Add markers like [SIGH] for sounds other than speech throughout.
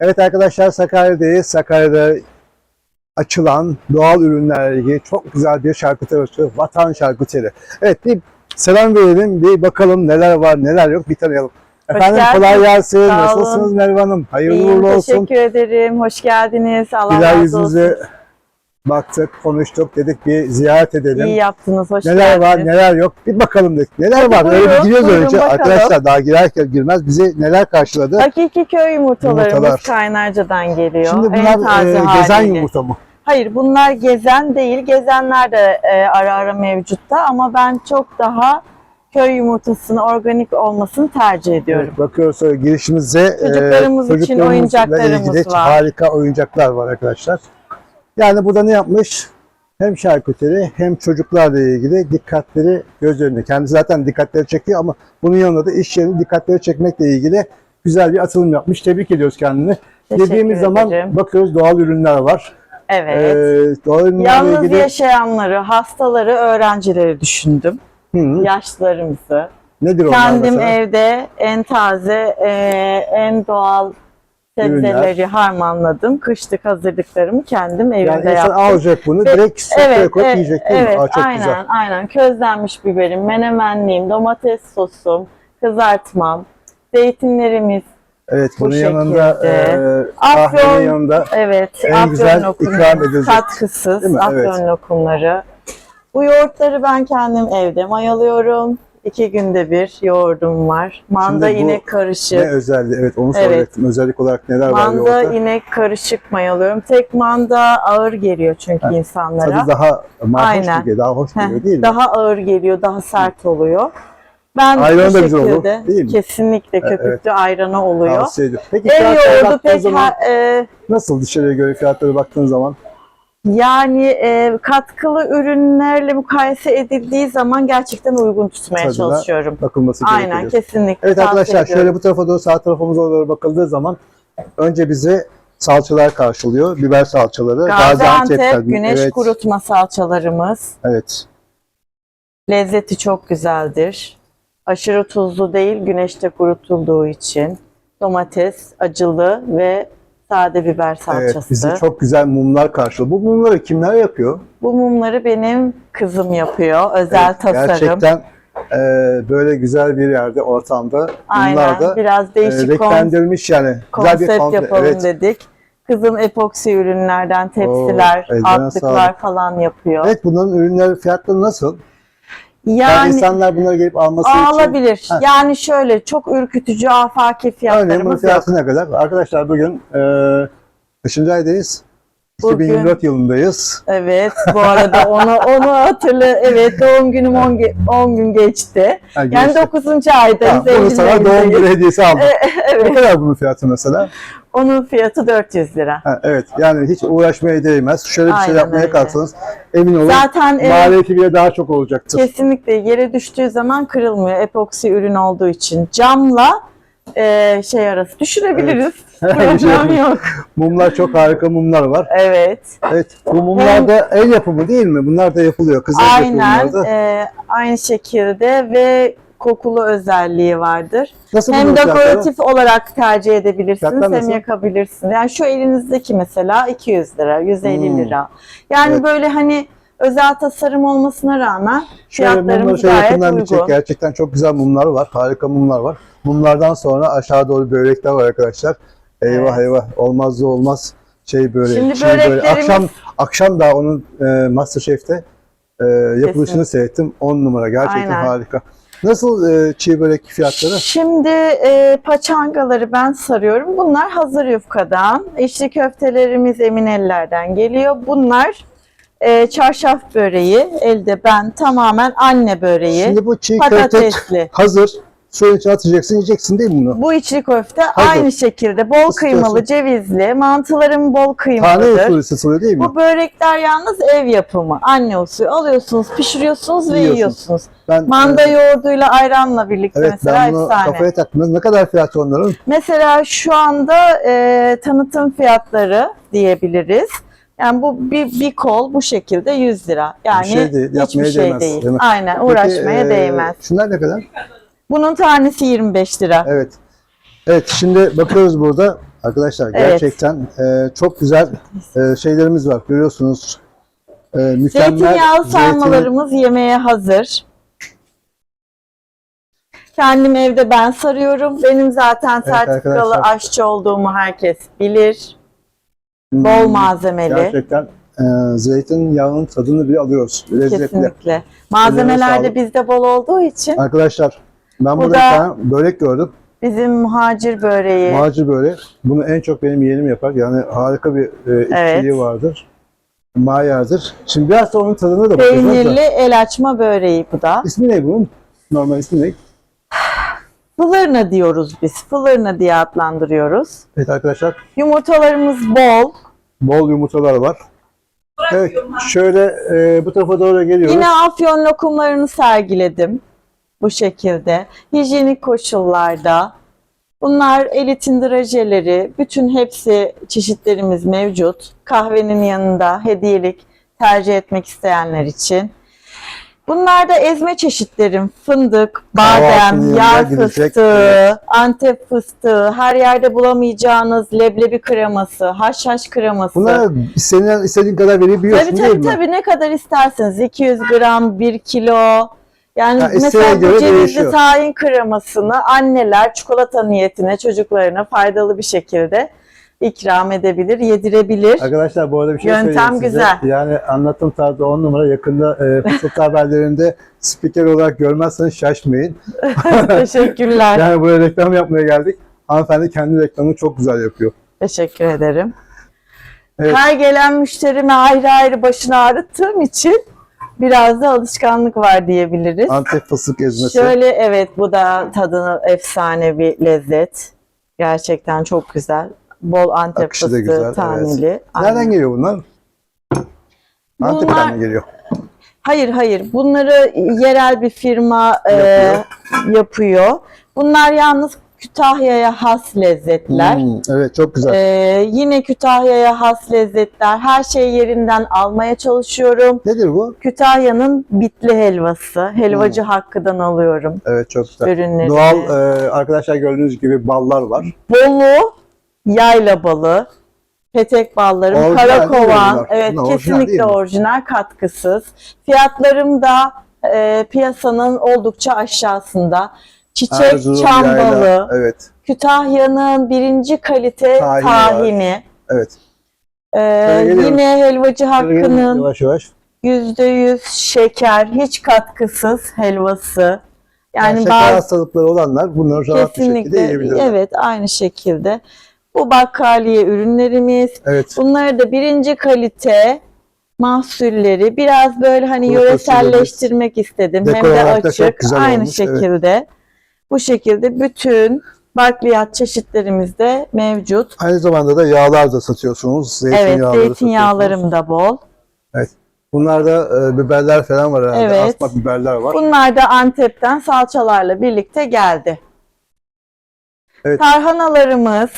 Evet arkadaşlar Sakarya'dayız. Sakarya'da açılan doğal ürünlerle ilgili çok güzel bir şarküteri açıyor. Vatan Şarküteri. Evet bir selam verelim. Bir bakalım neler var neler yok bir tanıyalım. Hoş Efendim geldiniz. kolay gelsin. Sağ olun. Nasılsınız Merve Hanım? Hayırlı İyiyim, uğurlu olsun. teşekkür ederim. Hoş geldiniz. Allah Güler razı olsun. Baktık, konuştuk, dedik bir ziyaret edelim. İyi yaptınız. Hoş Neler var, geldiniz. neler yok. Bir bakalım dedik. Neler Hadi var? Öyle bir buyurun, giriyoruz buyurun önce. bakalım. Arkadaşlar daha girerken girmez bizi neler karşıladı? Hakiki köy yumurtalarımız Yumurtalar. Kaynarca'dan geliyor. Şimdi bunlar e, gezen haliyle. yumurta mı? Hayır bunlar gezen değil. Gezenler de e, ara ara mevcutta ama ben çok daha köy yumurtasının organik olmasını tercih ediyorum. Evet, bakıyoruz sonra girişimizde Çocuklarımız için çocuklarımızla oyuncaklarımız ilgili var. harika oyuncaklar var arkadaşlar. Yani burada ne yapmış? Hem şarküteri hem çocuklarla ilgili dikkatleri göz önüne. Kendi zaten dikkatleri çekiyor ama bunun yanında da iş yerinin dikkatleri çekmekle ilgili güzel bir atılım yapmış. Tebrik ediyoruz kendini. Teşekkür Dediğimiz zaman bakıyoruz doğal ürünler var. Evet. Ee, doğal ürünlerle Yalnız ilgili yaşayanları, hastaları, öğrencileri düşündüm. Hı, Yaşlılarımızı. nedir onlar Kendim mesela? evde en taze, e, en doğal sebzeleri harmanladım. Kışlık hazırlıklarımı kendim evimde yani insan yaptım. alacak bunu Ve- direkt sofraya Evet, koyup e- yiyecek değil mi? evet, Aa, çok aynen, güzel. aynen. Közlenmiş biberim, menemenliğim, domates sosum, kızartmam, zeytinlerimiz, Evet Bu bunun yanında şekilde. e, Afyon- yanında evet, En afyon güzel lokumları, ikram edilecek. katkısız mi? afyon Evet. lokumları. Bu yoğurtları ben kendim evde mayalıyorum. İki günde bir yoğurdum var. Manda Şimdi bu inek karışık. ne özelliği? Evet onu Evet. soracaktım. Özellik olarak neler var Manda yoğurtta? inek karışık mayalıyorum. Tek manda ağır geliyor çünkü insanlara. Tadı daha Aynen. geliyor, daha hoş geliyor değil mi? daha ağır geliyor, daha sert oluyor. Ben Ayranı bu da güzel olur, değil mi? kesinlikle köpüklü ayranı oluyor. Tavsiye. Peki Ev yoğurdu pek zaman e, nasıl dışarıya göre fiyatlara baktığın zaman? Yani e, katkılı ürünlerle mukayese edildiği zaman gerçekten uygun tutmaya Tadına çalışıyorum. Bakılması Aynen gerekiyor. kesinlikle Evet arkadaşlar ediyorum. şöyle bu tarafa doğru sağ tarafımıza doğru bakıldığı zaman önce bizi salçalar karşılıyor. Biber salçaları. Gaziantep güneş evet, kurutma salçalarımız. Evet. Lezzeti çok güzeldir. Aşırı tuzlu değil, güneşte kurutulduğu için. Domates, acılı ve sade biber Evet, salçası. bizi çok güzel mumlar karşılıyor. Bu mumları kimler yapıyor? Bu mumları benim kızım yapıyor. Özel Evet, tasarım. Gerçekten e, böyle güzel bir yerde, ortamda Aynen. da Biraz e, değişik kon- renklendirilmiş yani. Güzel bir konsept yapalım Evet. dedik. Kızım epoksi ürünlerden tepsiler, altlıklar sağlık. falan yapıyor. Evet bunların ürünler fiyatları nasıl? Yani, Yani insanlar bunları gelip alması için alabilir. Yani şöyle çok ürkütücü afaki örneğin bunun fiyatlarımız fiyatı ne kadar? Arkadaşlar bugün e, kaçıncı aydayız? Bugün- 2024 yılındayız. Evet, bu arada onu onu hatırla. Evet, doğum günüm 10 ge- 10 gün geçti. Ha, Yani geçti. 9. aydayız. Ha, bunu sana doğum günü hediyesi aldım. [LAUGHS] Ne Evet, kadar bunun fiyatı mesela? Onun fiyatı 400 lira. Ha, evet yani hiç uğraşmaya değmez. Şöyle bir şey Aynen yapmaya öyle. kalksanız emin olun Zaten e, maliyeti bile daha çok olacaktır. kesinlikle yere düştüğü zaman kırılmıyor. Epoksi ürün olduğu için. Camla e, şey arası düşürebiliriz. [LAUGHS] Bir şey Problem yok. Mumlar çok harika mumlar var. Evet. Evet bu mumlar da el yapımı değil mi? Bunlar da yapılıyor. Kızıl Aynen. e, aynı şekilde ve kokulu özelliği vardır. Nasıl Hem bunun fiyatları? dekoratif olarak tercih edebilirsiniz Fiyatlar hem nasıl? yakabilirsiniz. Yani şu elinizdeki mesela 200 lira, 150 Hmm. lira. Yani Evet. böyle hani özel tasarım olmasına rağmen fiyatlarımız şöyle gayet yakından bir çek. uygun. Gerçekten çok güzel mumlar var. Harika mumlar var. Mumlardan sonra aşağı doğru börekler var arkadaşlar. Eyvah Evet. eyvah olmaz da olmaz şey böyle. Şimdi börek. böreklerimiz- Akşam akşam da onun e, Masterchef'te e, yapılışını Kesin. seyrettim. 10 numara gerçekten Aynen. harika. Nasıl e, çiğ börek fiyatları? Şimdi e, paçangaları ben sarıyorum. Bunlar hazır yufkadan. İçli köftelerimiz emin ellerden geliyor. Bunlar e, çarşaf böreği. Elde ben tamamen anne böreği. Şimdi bu çiğ köfte patatesli. hazır. Suyun içine atacaksın, yiyeceksin değil mi bunu? Bu içli köfte Hazır. aynı şekilde bol Isıtıyorsun. kıymalı, cevizli. Mantılarım bol Tane kıymalıdır. usulü satılıyor değil mi? Bu börekler yalnız ev yapımı. Anne usulü. Alıyorsunuz, pişiriyorsunuz ve Yiyorsun. yiyorsunuz. Ben, Manda e, yoğurduyla ayranla birlikte evet mesela ben bunu efsane. kafaya taktım. Ne kadar fiyatı onların? Mesela şu anda e, tanıtım fiyatları diyebiliriz. Yani bu bir, bir kol bu şekilde 100 lira. Yani Bir şey değil, hiçbir şey değmez, değil. Aynen Peki, uğraşmaya e, değmez. Şunlar ne kadar? Bunun tanesi 25 lira. Evet. Evet şimdi bakıyoruz burada. Arkadaşlar Evet. gerçekten e, çok güzel e, şeylerimiz var. Görüyorsunuz. E, mükemmel Zeytinyağlı zeytin- sarmalarımız yemeğe hazır. Kendim evde ben sarıyorum. Benim zaten Evet sertifikalı arkadaşlar. aşçı olduğumu herkes bilir. Hmm, Bol malzemeli. Gerçekten e, zeytin yağının tadını bile alıyoruz. Lezzetli. Kesinlikle. Malzemeler de sağlık. bizde bol olduğu için Arkadaşlar ben Bu burada da- bir tane börek gördüm. bizim muhacir böreği. Macir böreği. Bunu en çok benim yeğenim yapar. Yani harika bir e, işçiliği Evet. vardır. Mayardır. Şimdi biraz da onun tadına da bakacağız. Peynirli el açma böreği bu da. İsmi ne bunun? Normal ismi ne? Fılırna diyoruz biz. Fılırna diye adlandırıyoruz. Evet arkadaşlar Yumurtalarımız bol. bol yumurtalar var. Evet şöyle e, bu tarafa doğru geliyoruz. Yine afyon lokumlarını sergiledim. Bu şekilde. Hijyenik koşullarda. Bunlar elitin drajeleri. Bütün hepsi çeşitlerimiz mevcut. Kahvenin yanında hediyelik tercih etmek isteyenler için. Bunlar da ezme çeşitlerim. Fındık, badem, gidecek, fıstığı, antep fıstığı, her yerde bulamayacağınız leblebi kreması, haşhaş kreması. Bunlara istediğin, istediğin kadar verebiliyorsun Tabii değil tabii mi? tabii ne kadar isterseniz 200 gram 1 kilo yani Ha, mesela bu cevizli değişiyor. tahin kremasını anneler çikolata niyetine çocuklarına faydalı bir şekilde ikram edebilir, yedirebilir. Arkadaşlar bu arada bir şey Yöntem söyleyeyim size. güzel. Yani anlatım tarzı 10 numara yakında e, [LAUGHS] fırsat haberlerinde spiker olarak görmezseniz şaşmayın. [LAUGHS] Teşekkürler. Yani buraya reklam yapmaya geldik. Hanımefendi kendi reklamını çok güzel yapıyor. Teşekkür ederim. Evet. Her gelen müşterime ayrı ayrı başını ağrıttığım için biraz da alışkanlık var diyebiliriz. Antep fıstık ezmesi. Şöyle evet bu da tadını efsane bir lezzet. Gerçekten çok güzel. Bol Antep Akışı fıstığı güzel, evet. taneli. Nereden Aynen. geliyor bunlar? Antep'ten Bunlar- mi geliyor? Hayır hayır. Bunları yerel bir firma e, Yapıyor. yapıyor. Bunlar yalnız Kütahya'ya has lezzetler. Hmm, evet çok güzel. E, yine Kütahya'ya has lezzetler. Her şeyi yerinden almaya çalışıyorum. Nedir bu? Kütahya'nın bitli helvası. Helvacı Hakkı'dan alıyorum Evet çok güzel. ürünleri. Doğal e, arkadaşlar gördüğünüz gibi ballar var. Bolu yayla balı, petek ballarım, Orijinal karakovan. Evet Bunlar orijinal kesinlikle mi? orijinal katkısız. Fiyatlarım da e, piyasanın oldukça aşağısında. Çiçek Erzurum, çam yayla. balı, Evet. Kütahya'nın birinci kalite Tahini tahini. Evet. E, geliyoruz. yine helvacı hakkının Yavaş yavaş. yüzde yüz şeker, hiç katkısız helvası. Yani Yani şeker bazı hastalıkları olanlar bunları rahat bir şekilde yiyebilirler. evet aynı şekilde. Bu bakkaliye ürünlerimiz. Evet. Bunları da birinci kalite mahsulleri biraz böyle hani Kuru yöreselleştirmek istedim. Hem de açık aynı olmuş, evet. Bu şekilde bütün bakliyat çeşitlerimiz de mevcut. Aynı zamanda da yağlar da satıyorsunuz. Evet Zeytinyağları satıyorsunuz. zeytinyağlarım da bol. Bunlarda e, biberler falan var herhalde. Evet. Asma biberler var. Bunlar da Antep'ten salçalarla birlikte geldi. Evet. Tarhanalarımız,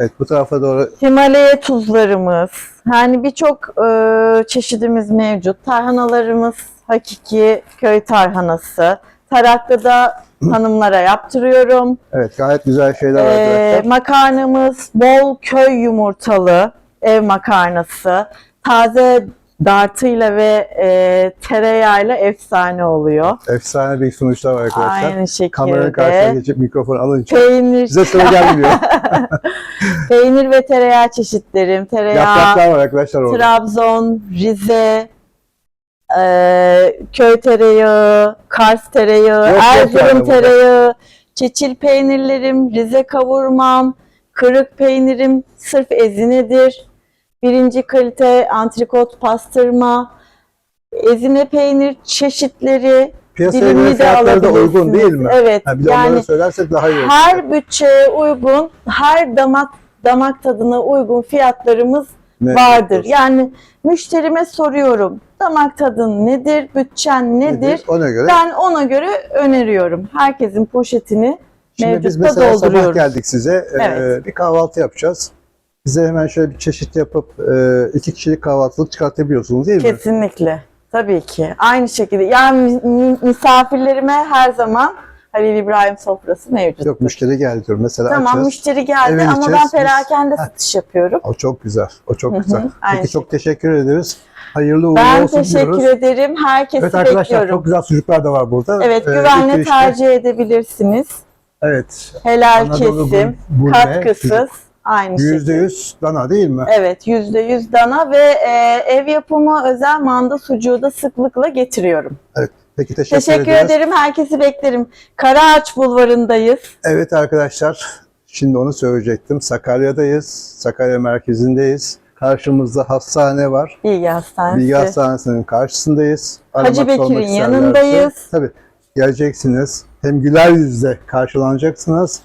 Evet bu tarafa doğru Himalaya tuzlarımız, yani birçok e, çeşidimiz mevcut. Tarhanalarımız hakiki köy tarhanası. Taraklı'da hanımlara yaptırıyorum. evet gayet güzel şeyler var E, arkadaşlar. makarnamız bol köy yumurtalı ev makarnası. Taze dartıyla ve e, tereyağıyla efsane oluyor. Efsane bir sonuçlar var arkadaşlar. Aynı Kameranın karşısına şekilde. geçip mikrofonu alınca Peynir, size sıra gelmiyor. [LAUGHS] [LAUGHS] peynir ve tereyağı çeşitlerim. Tereyağı, Yapraklar var arkadaşlar orada. Trabzon, Rize, e, köy tereyağı, Kars tereyağı, Yok, yok Erzurum burada. tereyağı, çeçil peynirlerim, Rize kavurmam, kırık peynirim sırf ezinedir. Birinci kalite antrikot pastırma, ezine peynir çeşitleri, Piyasaya göre fiyatları da uygun değil mi? Evet. Ha, bir de yani onları söylersek daha iyi olur. her bütçeye uygun, her damak damak tadına uygun fiyatlarımız Vardır. yapıyorsun? Yani müşterime soruyorum. Damak tadın nedir? Bütçen nedir? Ona göre. Ben ona göre öneriyorum. Herkesin poşetini Şimdi biz mevcutta mesela sabah dolduruyoruz. geldik size. e, Evet. bir kahvaltı yapacağız. Bize hemen şöyle bir çeşit yapıp e, iki kişilik kahvaltılık çıkartabiliyorsunuz değil mi? Kesinlikle. Tabii ki. Aynı şekilde. Yani mi- mi- misafirlerime her zaman Halil İbrahim sofrası mevcut. Yok müşteri geldi diyorum. Mesela Tamam açız. müşteri geldi Eve ama ben biz- perakende satış yapıyorum. O çok güzel. O çok güzel. Peki çok teşekkür ederiz. Hayırlı uğurlu Ben olsun teşekkür diyoruz. ederim. Herkesi Evet arkadaşlar bekliyorum. çok güzel sucuklar da var burada. Evet Ee, güvenle tercih edebilirsiniz. Evet. Helal Anadolu kesim, gurme, katkısız. sucuk. Aynı Yüzde şekilde. yüz dana değil mi? Evet yüzde yüz dana ve e, ev yapımı özel manda sucuğu da sıklıkla getiriyorum. Peki teşekkür, Teşekkür ederiz. ederim. Herkesi beklerim. Karaağaç Bulvarı'ndayız. Evet arkadaşlar, şimdi onu söyleyecektim. Sakarya'dayız, Sakarya merkezindeyiz. Karşımızda hastane var. Bilgi Hastanesi. Bilgi Hastanesi'nin karşısındayız. Hacı Aramak, Bekir'in sormak isterlerse- yanındayız. Tabii, geleceksiniz. Hem güler yüzle karşılanacaksınız.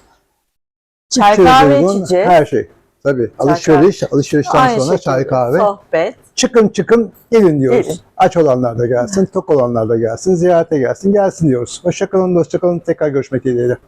Çay kahve içeceğiz. Her şey. Tabii, alışveriş, alışverişten Aynı sonra şekilde. çay kahve. Sohbet. Çıkın çıkın gelin diyoruz. Gelin. Aç olanlar da gelsin, tok olanlar da gelsin, ziyarete gelsin, gelsin diyoruz. Hoşçakalın, hoşçakalın. Tekrar görüşmek dileğiyle.